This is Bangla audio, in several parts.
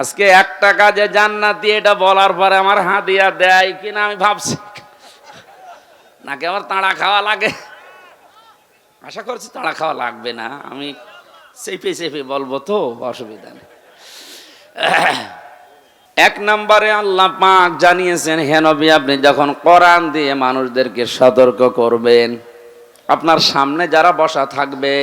আজকে এক টাকা যে জান্নাতি, এটা বলার পরে আমার হাদিয়া দেয় কিনা আমি ভাবছি। নাকি আমার তাড়া খাওয়া লাগে? আশা করছি তাড়া খাওয়া লাগবে না, আমি চেপে চেপে বলব তো, অসুবিধা নেই। এক নম্বরে আল্লাহ পাক জানিয়েছেন হেনবি আপনি যখন কোরআন দিয়ে মানুষদেরকে সতর্ক করবেন, আপনার সামনে যারা বসা থাকবে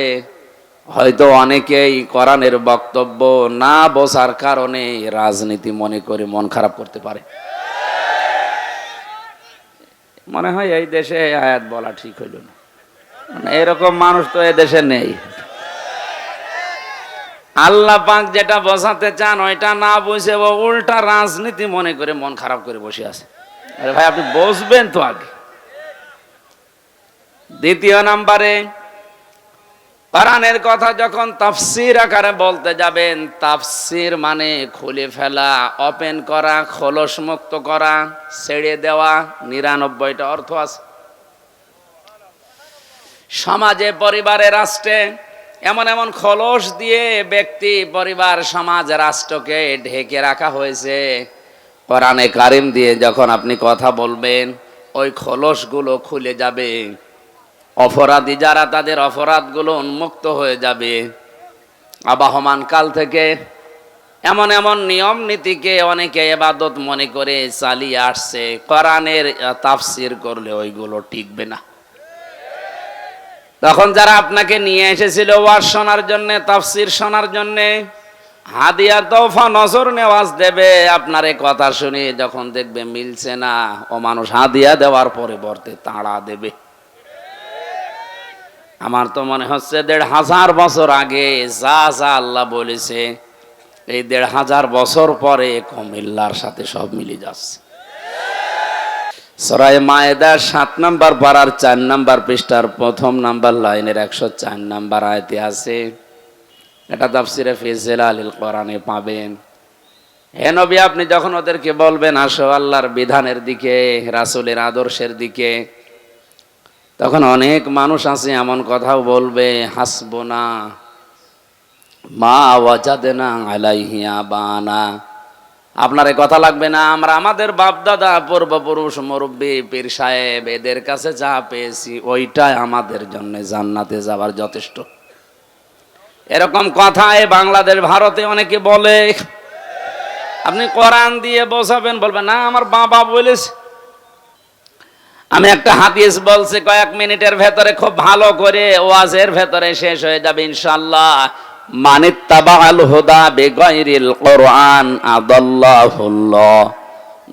হয়তো অনেকেই কোরআনের বক্তব্য না বসার কারণে রাজনীতি মনে করে মন খারাপ করতে পারে। মনে হয় এই দেশে আয়াত বলা ঠিক হইল না। মানে এরকম মানুষ তো দেশে নেই। আল্লাহ পাক যেটা বসাতে চান ওইটা না ও উল্টা রাজনীতি মনে করে মন খারাপ করে বসে আছে। আরে ভাই, আপনি বসবেন তো আগে। দ্বিতীয় নাম্বারে কোরআনের কথা যখন তাফসির আকারে বলতে যাবেন, তাফসির মানে খুলে ফেলা, ওপেন করা, খোলস মুক্ত করা, ছেড়ে দেওয়া, নিরানব্বইটা অর্থ আছে। সমাজে, পরিবারে, রাষ্ট্রে এমন এমন খোলস দিয়ে ব্যক্তি, পরিবার, সমাজ, রাষ্ট্রকে ঢেকে রাখা হয়েছে। কোরআনে কারিম দিয়ে যখন আপনি কথা বলবেন, ওই খোলসগুলো খুলে যাবে। অপরাধী যারা তাদের অপরাধগুলো উন্মুক্ত হয়ে যাবে। আবাহমান কাল থেকে এমন এমন নিয়ম নীতিকে অনেকে এবাদত মনে করে চালিয়ে আসছে। কোরআনের তাফসির করলে ওইগুলো টিকবে না। তখন যারা আপনাকে নিয়ে এসেছিল ওয়াজ শোনার জন্য, তাফসির শোনার জন্য, হাদিয়া তোফা নজর নেওয়াজ দেবে, আপনার এই কথা শুনে যখন দেখবে মিলছে না, ও মানুষ হাদিয়া দেওয়ার পরিবর্তে তাড়া দেবে। আমার তো মনে হচ্ছে দেড় হাজার বছর আগে যা যা আল্লাহ বলেছে, এই দেড় হাজার বছর পরে কুমিল্লার সাথে সব মিলে যাচ্ছে। সরাই মায়েদার সাত নাম্বার পাড়ার চার নাম্বার পৃষ্ঠার প্রথম নাম্বার লাইনের একশো চার নাম্বার আয়তে আছে, এটা তাফসিরে ফিজেল আলিল কোরআনে পাবেন। হে নবী, আপনি যখন ওদেরকে বলবেন, আসো আল্লাহর বিধানের দিকে, রাসূলের আদর্শের দিকে তখন অনেক মানুষ আছে, এমন কথাও বলবে হাসব না মা ওয়াজাদে না আলাইহিয়া বানা আপনার কথা লাগবে না, আমরা আমাদের বাপ দাদা পূর্বপুরুষ, মুরব্বী, পীর সাহেব, এদের কাছে যা পেয়েছি, ওইটাই আমাদের জন্য জান্নাতে যাবার যথেষ্ট। এরকম কথা এ বাংলাদেশ, ভারতে অনেকে বলে। আপনি কোরআন দিয়ে বসাবেন বলবেন, না, আমার বাবা বলেছে। আমি একটা হাদিস বলছি, কয়েক মিনিটের ভেতরে খুব ভালো করে ওয়াজের ভেতরে শেষ হয়ে যাবে ইনশাল্লাহ মানিত্তাবাল হুদা বেগাইরিল কোরআন আদাল্লাহুল্লাহ।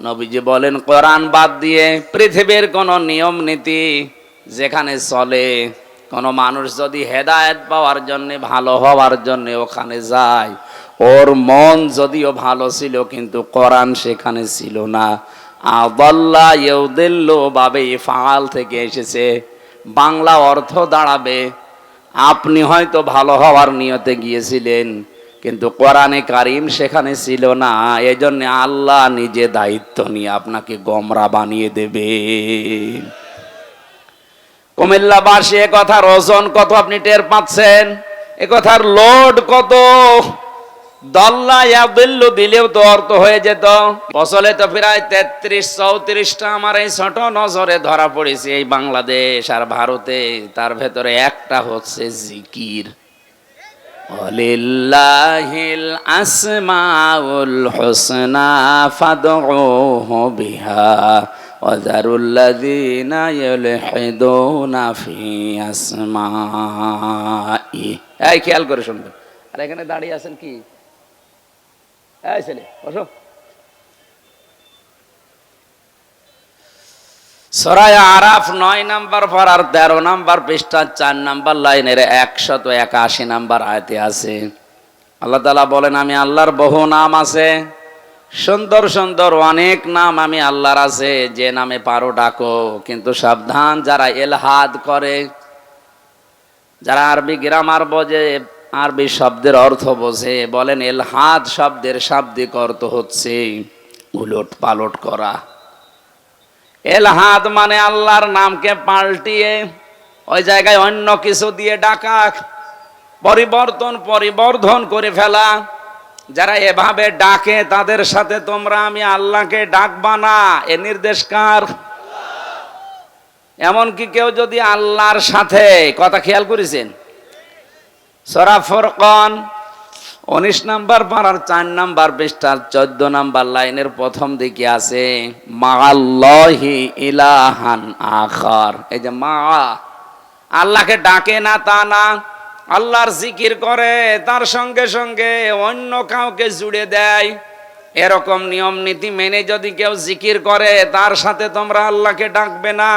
নবীজি বলেন, কোরআন বাদ দিয়ে পৃথিবীর কোন নিয়ম নীতি যেখানে চলে, কোন মানুষ যদি হেদায়েত পাওয়ার জন্য, ভালো হওয়ার জন্য ওখানে যায়, ওর মন যদিও ভালো ছিল, কিন্তু কোরআন সেখানে ছিল না। আদাল্লা ইউদিল্ল বাবে ফাল থেকে এসেছে। বাংলা অর্থ দাঁড়াবে। আপনি হয়তো ভালো হওয়ার নিয়তে গিয়েছিলেন, কিন্তু কোরআনে কারিম সেখানে ছিল না। এজন্য আল্লাহ নিজে দায়িত্ব নিয়ে আপনাকে গমরা বানিয়ে দেবে। কুমিল্লাবাসী, এ কথার ওজন কত আপনি টের পাচ্ছেন? এ কথার লোড কত? দিলেও তো অর্থ হয়ে যেত। তো প্রায় তেত্রিশ আমার এই ছোট নজরে ধরা পড়েছে এই বাংলাদেশ আর ভারতে। তার ভেতরে একটা হচ্ছে জিকির। আসমাই। এই খেয়াল করে শুনবেন। আর এখানে দাঁড়িয়ে আছেন কি? আরাফ নয় নাম্বার তেরো নাম্বার পৃষ্ঠা চার নাম্বার লাইনের একশত একাশি নাম্বার আয়তে আছে। আল্লাহ তালা বলেন, আমি আল্লাহর বহু নাম আছে, সুন্দর সুন্দর অনেক নাম আমি আল্লাহর আছে, যে নামে পারো ডাকো। কিন্তু সাবধান, যারা এলহাদ করে, যারা আরবি গ্রামার বোঝে আরবি শব্দের অর্থ বোঝে, বলেন, এলহাদ শব্দের শাব্দিক অর্থ হচ্ছে উলট পালট করা। এলহাদ মানে আল্লাহর নামকে পাল্টিয়ে ওই জায়গায় অন্য কিছু দিয়ে ডাকা, পরিবর্তন, পরিবর্ধন করে ফেলা। যারা এভাবে ডাকে, তাদের সাথে তোমরা আমি আল্লাহকে ডাকবা না, এ নির্দেশ কার? এমনকি কেউ যদি আল্লাহর সাথে, কথা খেয়াল করেছেন? সরা ফরকন, উনিশ নাম্বার পাড়ার চার নাম্বার পৃষ্ঠার চোদ্দ নাম্বার লাইনের প্রথম দিকে আছে মাল্লাহি ইলাহান আখার। এই যে মা, আল্লাহকে ডাকে না তা না, আল্লাহর জিকির করে, তার সঙ্গে সঙ্গে অন্য কাউকে জুড়ে দেয়। এরকম নিয়ম নীতি মেনে যদি কেউ জিকির করে, তার সাথে তোমরা আল্লাহকে ডাকবে না।